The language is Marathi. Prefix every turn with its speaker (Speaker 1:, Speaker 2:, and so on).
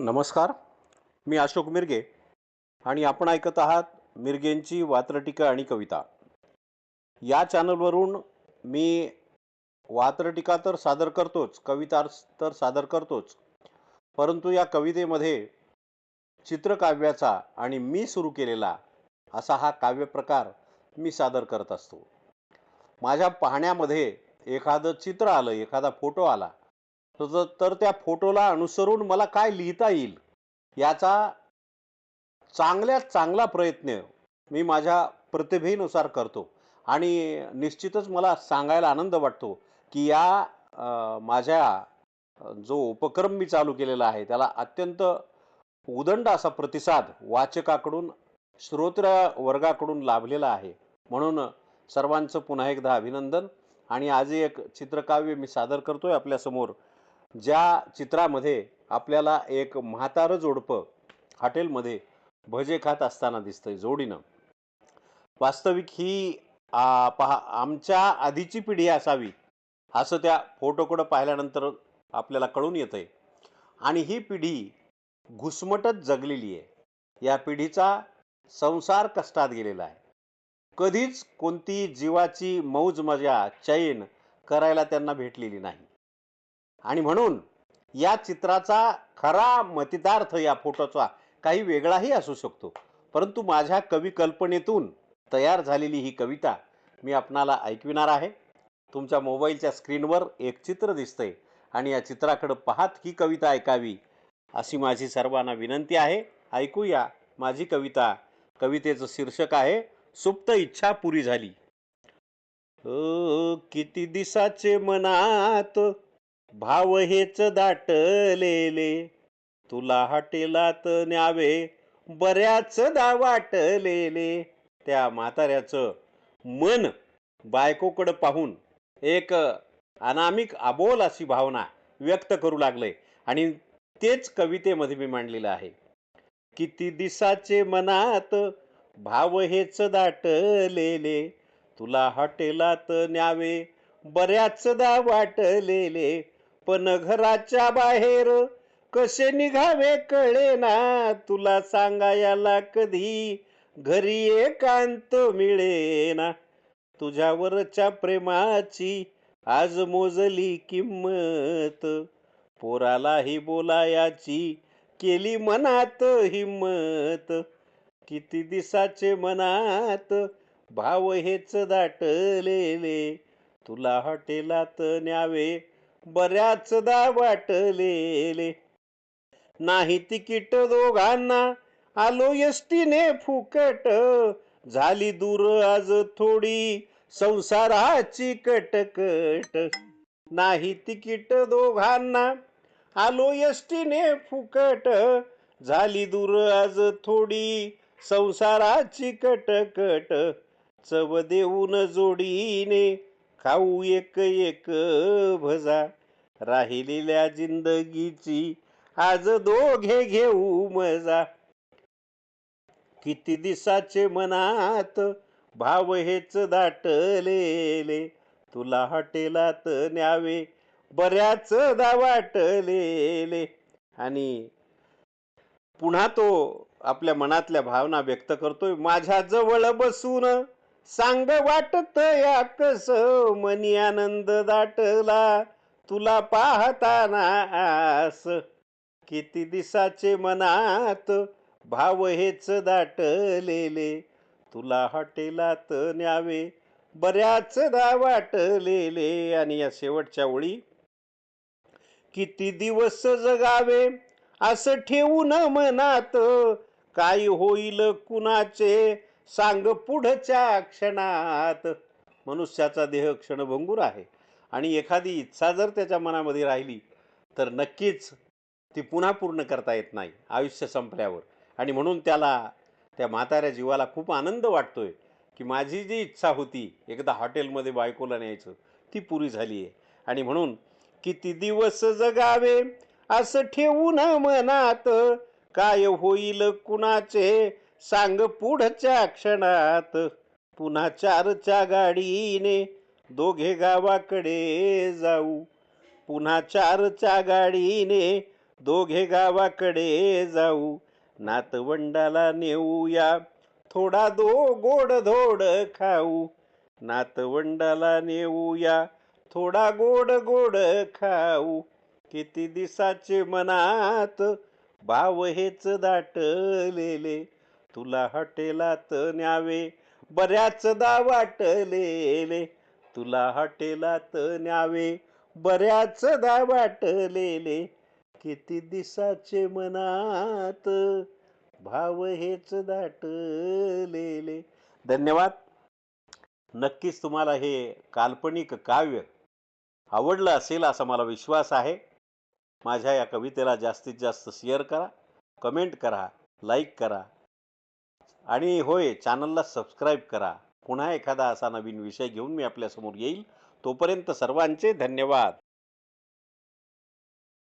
Speaker 1: नमस्कार. मी अशोक मिरगे आणि आपण ऐकत आहात मिरगेंची वात्रटिका आणि कविता. या चॅनलवरून मी वात्रटिका तर सादर करतोच कविता तर सादर करतोच परंतु या कवितेमध्ये चित्रकाव्याचा आणि मी सुरू केलेला असा हा काव्यप्रकार मी सादर करत असतो. माझ्या पाहण्यामध्ये एखादं चित्र आलं एखादा फोटो आला तर तर त्या फोटोला अनुसरून मला काय लिहिता येईल? याचा चांगल्यात चांगला प्रयत्न मी माझ्या प्रतिभेनुसार करतो. आणि निश्चितच मला सांगायला आनंद वाटतो की या माझ्या जो उपक्रम मी चालू केलेला आहे त्याला अत्यंत उदंड असा प्रतिसाद वाचकाकडून श्रोत्र वर्गाकडून लाभलेला आहे. म्हणून सर्वांचं पुन्हा एकदा अभिनंदन. आणि आज एक चित्रकाव्य मी सादर करतोय आपल्यासमोर. ज्या चित्रामध्ये आपल्याला एक म्हातारं जोडपं हॉटेलमध्ये भजे खात असताना दिसतंय जोडीनं. वास्तविक ही आ, पहा आमच्या आधीची पिढी असावी असं त्या फोटोकडं पाहिल्यानंतर आपल्याला कळून येतंय. आणि ही पिढी घुसमटत जगलेली आहे. या पिढीचा संसार कष्टात गेलेला आहे. कधीच कोणती जीवाची मौज मजा चैन करायला त्यांना भेटलेली नाही. आणि म्हणून या चित्राचा खरा मतितार्थ या फोटोचा काही वेगळाही असू शकतो. परंतु माझ्या कवी कल्पनेतून तयार झालेली ही कविता मी आपणाला ऐकविणार आहे. तुमच्या मोबाईलच्या स्क्रीनवर एक चित्र दिसतंय आणि या चित्राकडं पाहत ही कविता ऐकावी अशी माझी सर्वांना विनंती आहे. ऐकूया माझी कविता. कवितेचं शीर्षक आहे सुप्त इच्छा पुरी झाली. किती दिसाचे मनात भाव हेच दाटलेले. तुला हॉटेलात न्यावे बऱ्याचदा वाटलेले. त्या म्हाताऱ्याचं मन बायकोकडं पाहून एक अनामिक अबोल अशी भावना व्यक्त करू लागले आणि तेच कवितेमध्ये मी मांडलेलं आहे. किती दिसाचे मनात भाव हेच दाटलेले. तुला हॉटेलात न्यावे बऱ्याचदा वाटलेले. पण घराच्या बाहेर कसे निघावे कळेना तुला सांगायला कधी घरी एकांत मिळेना. तुझ्यावरच्या प्रेमाची आज मोजली किंमत. पोरालाही बोलायाची केली मनात हिम्मत किती दिसाचे मनात भाव हेच दाटलेले. तुला हॉटेलात न्यावे बऱ्याचदा वाटलेले. नाही तिकीट दोघांना आलो एसटीने फुकट. झाली दूर आज थोडी संसाराची कटकट. नाही तिकीट दोघांना आलो एसटीने फुकट. झाली दूर आज थोडी संसाराची कटकट. चव देऊन जोडीने खाऊ एक एक भजा. राहिलेल्या जिंदगीची आज दोघे घेऊ मजा. किती दिसाचे मनात भाव हेच दाटलेले. तुला हॉटेलात न्यावे बऱ्याचदा वाटलेले. आणि पुन्हा तो आपल्या मनातल्या भावना व्यक्त करतोय माझ्या जवळ बसून सांग वाटत या कस? मनी आनंद दाटला. तुला पाहताना आस. किती दिसाचे मनात भाव हेच दाटलेले. तुला हॉटेलात न्यावे बऱ्याचदा वाटलेले. आणि या शेवटच्या ओळी. किती दिवस जगावे असं ठेवून मनात. काय होईल कुणाचे सांग पुढच्या क्षणात. मनुष्याचा देह क्षणभंगूर आहे. आणि एखादी इच्छा जर त्याच्या मनामध्ये राहिली तर नक्कीच ती पुन्हा पूर्ण करता येत नाही आयुष्य संपल्यावर. आणि म्हणून त्याला त्या म्हाताऱ्या जीवाला खूप आनंद वाटतोय की माझी जी इच्छा होती एकदा हॉटेलमध्ये बायकोला न्यायचं ती पुरी झाली आहे. आणि म्हणून किती दिवस जगावे असं ठेवून मनात काय होईल कुणाचे सांग पुढच्या क्षणात पुन्हा चारच्या गाडीने दोघे गावाकडे जाऊ. पुन्हा चारच्या गाडीने दोघे गावाकडे जाऊ. नातवंडाला नेऊया थोडा दो गोड धोड खाऊ. नातवंडाला नेऊया थोडा गोड गोड खाऊ. किती दिसाचे मनात भाव हेच दाटलेले. तुला हॉटेलात न्यावे बऱ्याचदा वाटलेले. तुला हॉटेलात न्यावे बऱ्याचदा वाटलेले किती दिसाचे मनात भाव हेच दाटलेले. धन्यवाद. नक्कीच तुम्हाला हे काल्पनिक काव्य आवडलं असेल असा मला विश्वास आहे. माझ्या या कवितेला जास्तीत जास्त शेअर करा कमेंट करा लाईक करा. आणि होय चॅनलला सबस्क्राईब करा. पुन्हा एखादा असा नवीन विषय घेऊन मी आपल्यासमोर येईल. तोपर्यंत सर्वांचे धन्यवाद.